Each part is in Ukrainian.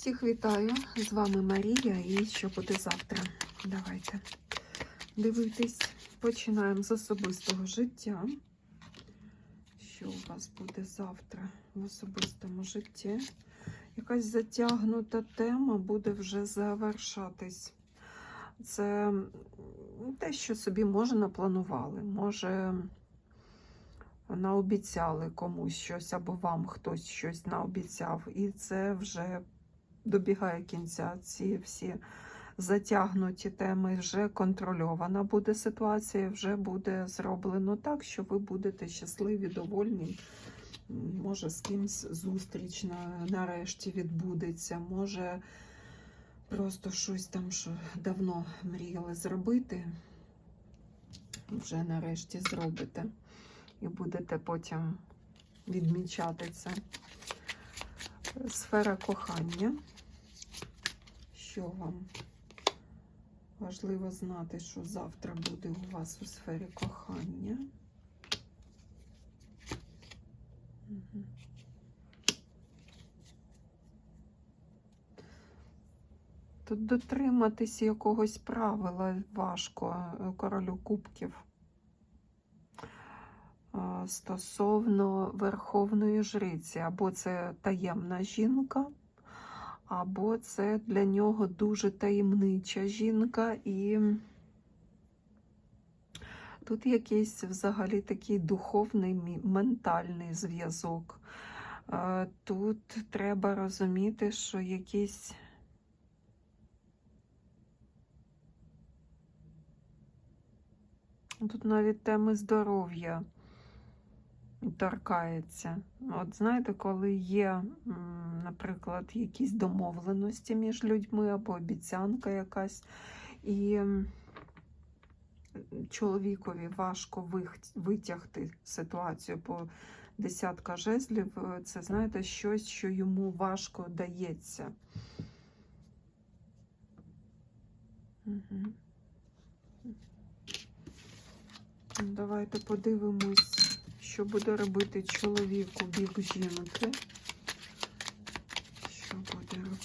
Всіх вітаю! З вами Марія і що буде завтра. Давайте дивитись. Починаємо з особистого життя. Що у вас буде завтра в особистому житті? Якась затягнута тема буде вже завершатись. Це те, що собі може напланували, може наобіцяли комусь щось, або вам хтось щось наобіцяв, і це вже добігає кінця. Ці всі затягнуті теми, вже контрольована буде ситуація, вже буде зроблено так, що ви будете щасливі, довольні. Може, з кимсь зустріч на, нарешті відбудеться, може просто щось там, що давно мріяли зробити, вже нарешті зробите. І будете потім відмічати це. Сфера кохання. Що вам важливо знати, що завтра буде у вас у сфері кохання? Тут дотриматись якогось правила важко е, королю кубків. Стосовно верховної жриці, або це таємна жінка, або це для нього дуже таємнича жінка, і тут якийсь взагалі такий духовний, ментальний зв'язок. Е, Тут треба розуміти, що якісь тут навіть теми здоров'я торкається. От знаєте, коли є, наприклад, якісь домовленості між людьми або обіцянка якась, і чоловікові важко витягти ситуацію по десятка жезлів, е, це знаєте, щось, що йому важко дається. Мгм. Давайте подивимось, що буде робити чоловік у бік жінки.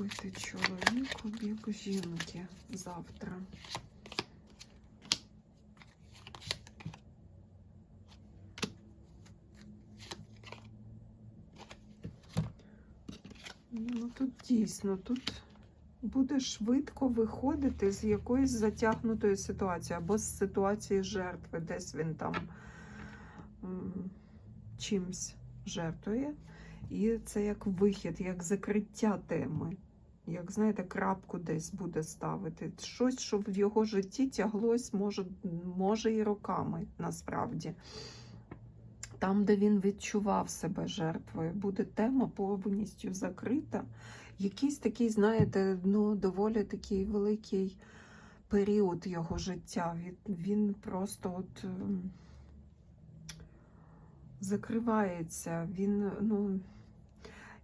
Буде робити бік жінки завтра? Ну тут дійсно, тут буде швидко виходити з якоїсь затягнутої ситуації або з ситуації жертви, десь він там чимсь жертвує. І це як вихід, як закриття теми. Як знаєте, крапку десь буде ставити. Щось, що в його житті тяглось, може, може і роками насправді. Там, де він відчував себе жертвою, буде тема повністю закрита. Якийсь такий, знаєте, ну, доволі такий великий період його життя. Він, він просто от ем, закривається. Він, ну,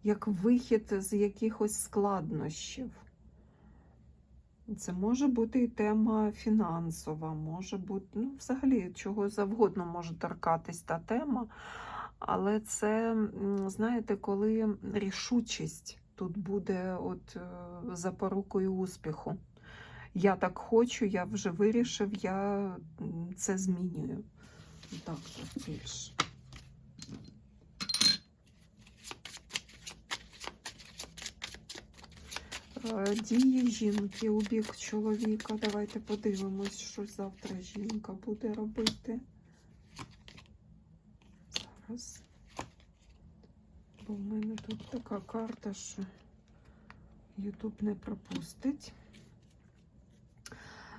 як вихід з якихось складнощів. Це може бути і тема фінансова, може бути, ну, взагалі, чого завгодно може торкатись та тема. Але це, знаєте, коли рішучість тут буде от е, запорукою успіху. Я так хочу, я вже вирішив, я це змінюю. Так, більше. Дії жінки у бік чоловіка. Давайте подивимось, що завтра жінка буде робити. Зараз. Бо в мене тут така карта, що Ютуб не пропустить.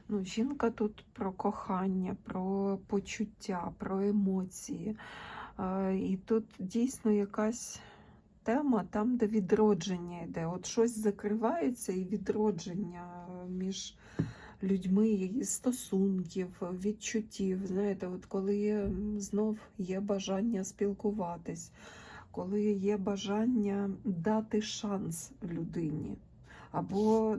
Ну, жінка тут про кохання, про почуття, про емоції. Е, І тут дійсно якась тема там, де відродження йде. От щось закривається і відродження між людьми, і стосунків, відчуттів. Знаєте, от коли знов є бажання спілкуватись, коли є бажання дати шанс людині. Або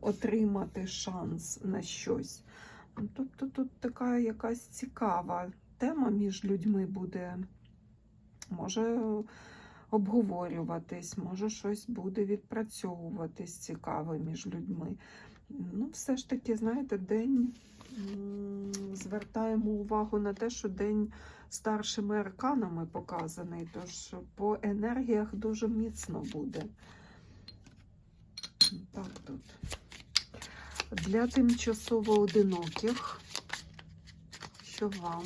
отримати шанс на щось. Тобто тут така якась цікава тема між людьми буде. Може, обговорюватись, може щось буде відпрацьовуватись цікаве між людьми. Ну, все ж таки, знаєте, день звертаємо увагу на те, що день старшими арканами показаний, тож по енергіях дуже міцно буде. Так, тут. Для тимчасово одиноких, що вам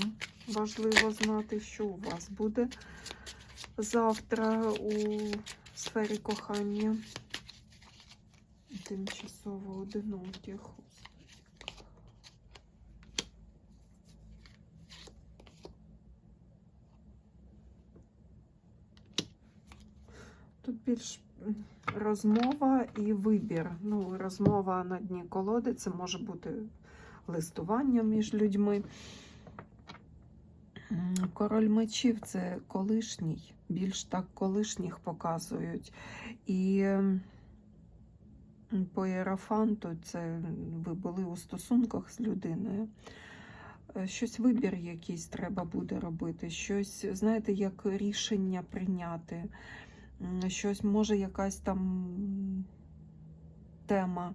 важливо знати, що у вас буде завтра у сфері кохання. Тимчасово одиноких. Тут більш розмова і вибір. Ну, розмова на дні колоди це може бути листування між людьми. Король мечів це колишній, більш так колишніх показують. І по іерофанту це ви були у стосунках з людиною. Е, Щось вибір якийсь треба буде робити, щось, знаєте, як рішення прийняти, щось, може, якась там тема,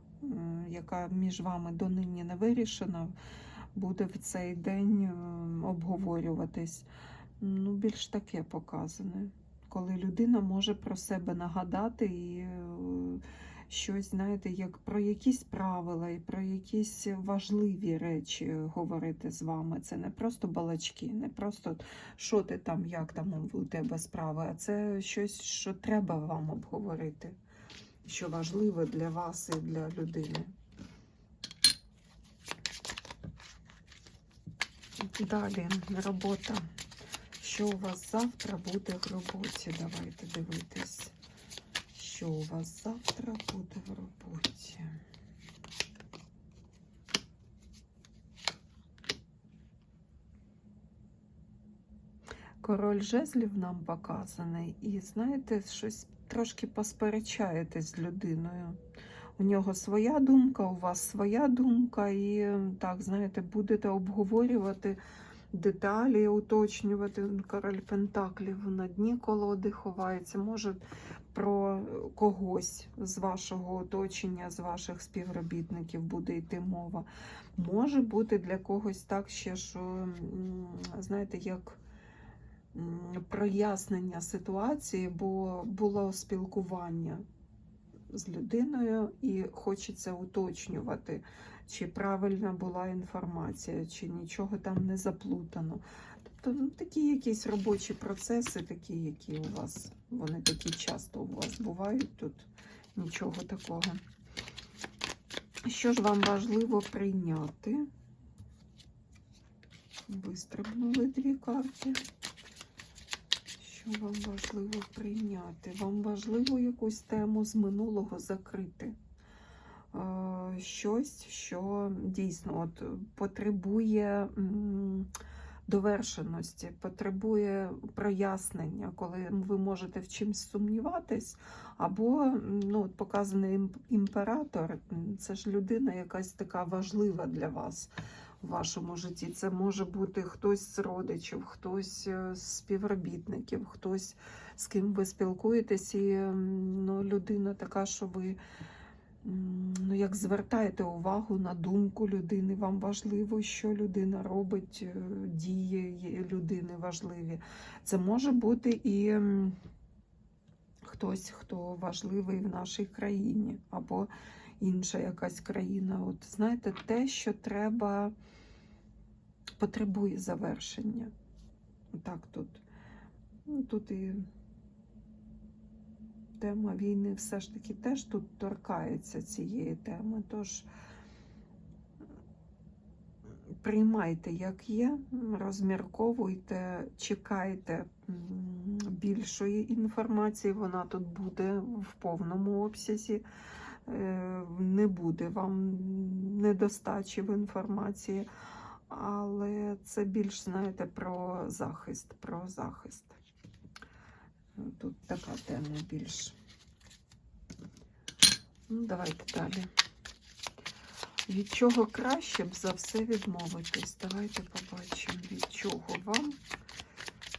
яка між вами донині не вирішена, буде в цей день обговорюватись. Ну, більш таке показане, коли людина може про себе нагадати і е, щось, знаєте, як про якісь правила і про якісь важливі речі говорити з вами. Це не просто балачки, не просто що ти там, як там у тебе справи, а це щось, що треба вам обговорити, що важливе для вас і для людини. Далі робота. Що у вас завтра буде в роботі? Давайте дивитись, що у вас завтра буде в роботі. Король жезлів нам показаний, і знаєте, щось трошки посперечаєтесь з людиною. У нього своя думка, у вас своя думка, і так, знаєте, будете обговорювати деталі, уточнювати. Король Пентаклів на дні колоди ховається. Може про когось з вашого оточення, з ваших співробітників буде йти мова. Може бути для когось так ще, що, знаєте, як прояснення ситуації, бо було спілкування з людиною і хочеться уточнювати, чи правильна була інформація, чи нічого там не заплутано. Тобто ну, такі якісь робочі процеси, такі, які у вас, вони такі часто у вас бувають тут, нічого такого. Що ж вам важливо прийняти? Вистрибнули дві карти. Що вам важливо прийняти? Вам важливо якусь тему з минулого закрити. Е, Щось, що дійсно от, потребує довершеності, потребує прояснення, коли ви можете в чимсь сумніватись, або ну, от показаний імператор це ж людина якась така важлива для вас в вашому житті. Це може бути хтось з родичів, хтось е, з співробітників, хтось з ким ви спілкуєтесь, і ну, людина така, що ви ну, як звертаєте увагу на думку людини, вам важливо, що людина робить, е, дії людини важливі. Це може бути і хтось, хто важливий в нашій країні, або інша якась країна. От знаєте, те, що треба, потребує завершення. Так тут. Ну, тут і тема війни все ж таки теж тут торкається цієї теми. Тож приймайте, як є, розмірковуйте, чекайте більшої інформації. Вона тут буде в повному обсязі. Е, Не буде вам недостачі в інформації, але це більш, знаєте, про захист, про захист. Тут така тема більш. Ну, давайте далі. Від чого краще б за все відмовитись? Давайте побачимо, від чого вам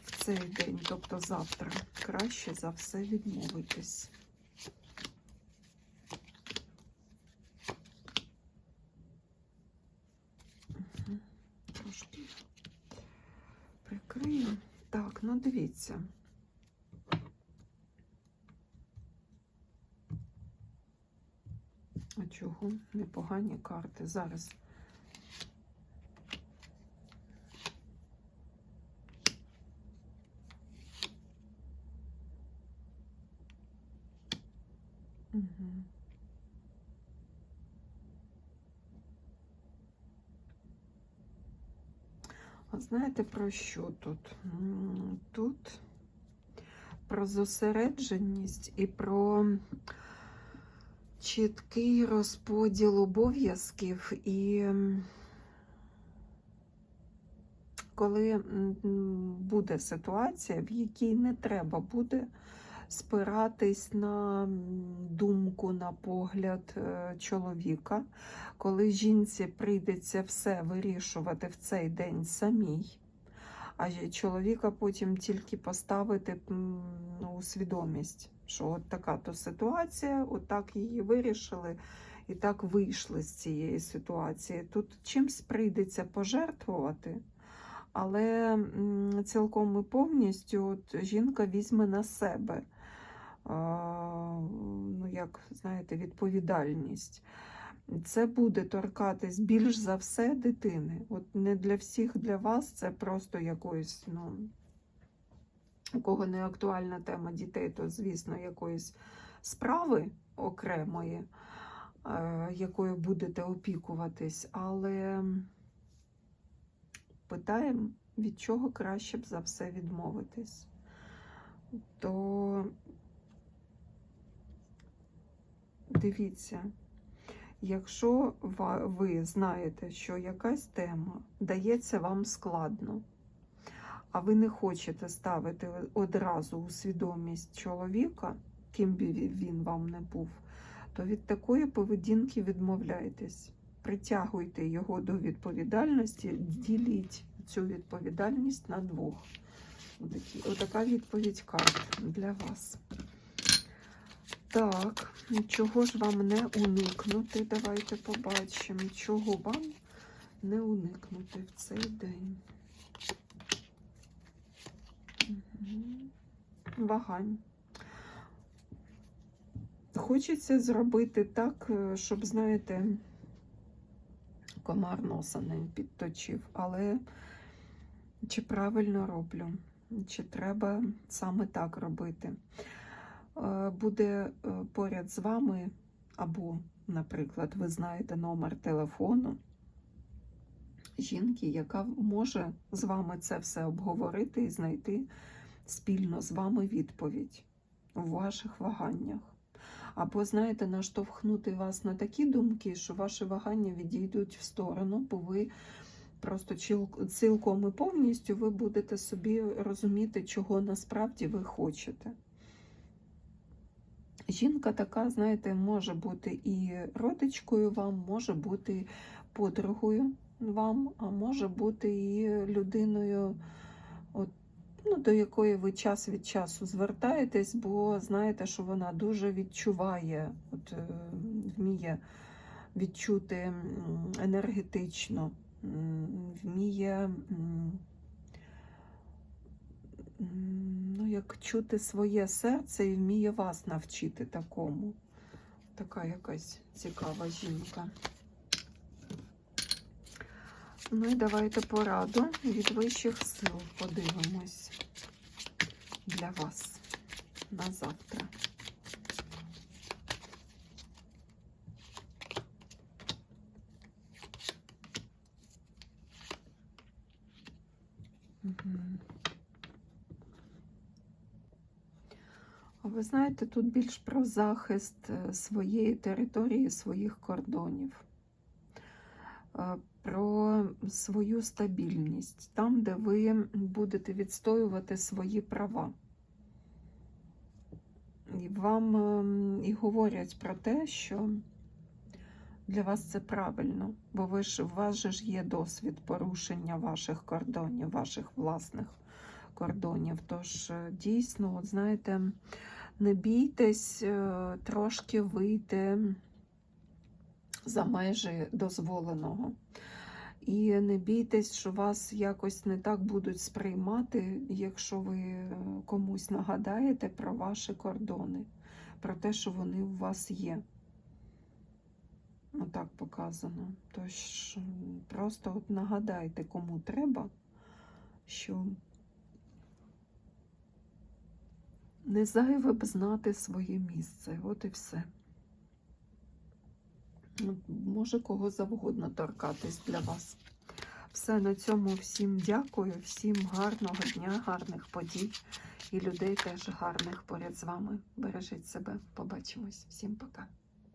в цей день, тобто завтра, краще за все відмовитись. Мгм. Трошки прикрию. Так, ну. А чого? Непогані карти. Зараз. Угу. А знаєте про що тут? Тут про зосередженість і про чіткий розподіл обов'язків і коли буде ситуація, в якій не треба буде спиратись на думку, на погляд е, чоловіка, коли жінці прийдеться все вирішувати в цей день самій, а чоловіка потім тільки поставити ну, свідомість, що от така то ситуація, от так її вирішили. І так вийшли з цієї ситуації. Тут чимсь прийдеться пожертвувати, але цілком і повністю от жінка візьме на себе ну, як знаєте, відповідальність. Це буде торкатись більш за все дитини. От не для всіх для вас це просто якоїсь, ну, у кого не актуальна тема дітей, то, звісно, якоїсь справи окремої, е, якою будете опікуватись, але питаємо, від чого краще б за все відмовитись. То дивіться, якщо ви знаєте, що якась тема дається вам складно, а ви не хочете ставити одразу у свідомість чоловіка, ким би він вам не був, то від такої поведінки відмовляйтесь. Притягуйте його до відповідальності, діліть цю відповідальність на двох. Отакі, отака відповідь карт для вас. Так, чого ж вам не уникнути? Давайте побачимо, чого вам не уникнути в цей день. Вагань. Хочеться зробити так, е, щоб, знаєте, комар носа не підточив, але чи правильно роблю, чи треба саме так робити? Е, Буде е, поряд з вами, або, наприклад, ви знаєте номер телефону жінки, яка може з вами це все обговорити і знайти спільно з вами відповідь у ваших ваганнях. Або, знаєте, наштовхнути вас на такі думки, що ваші вагання відійдуть в сторону, бо ви просто цілком і повністю ви будете собі розуміти, чого насправді ви хочете. Жінка така, знаєте, може бути і родичкою вам, може бути подругою вам, а може бути і людиною, от, ну, до якої ви час від часу звертаєтесь, бо знаєте, що вона дуже відчуває, от, е, вміє відчути енергетично, вміє. Ну, як чути своє серце і вміє вас навчити такому. Така якась цікава жінка. Ну і давайте пораду від вищих сил подивимось для вас на завтра. Мгм. Ви знаєте, тут більш про захист е, своєї території, своїх кордонів, Е, про свою стабільність, там, де ви будете відстоювати свої права. І вам ем, і говорять про те, що для вас це правильно, бо ви ж, у вас же ж є досвід порушення ваших кордонів, ваших власних кордонів. Тож е, дійсно, от знаєте, не бійтесь е, трошки вийти за межі дозволеного. І не бійтесь, що вас якось не так будуть сприймати, якщо ви е, комусь нагадаєте про ваші кордони, про те, що вони у вас є. Отак показано. Тож просто от нагадайте, кому треба, що не зайве б знати своє місце. От і все. Може кого завгодно торкатись для вас. Все на цьому всім дякую, всім гарного дня, гарних подій і людей теж гарних поряд з вами. Бережіть себе. Побачимось. Всім пока.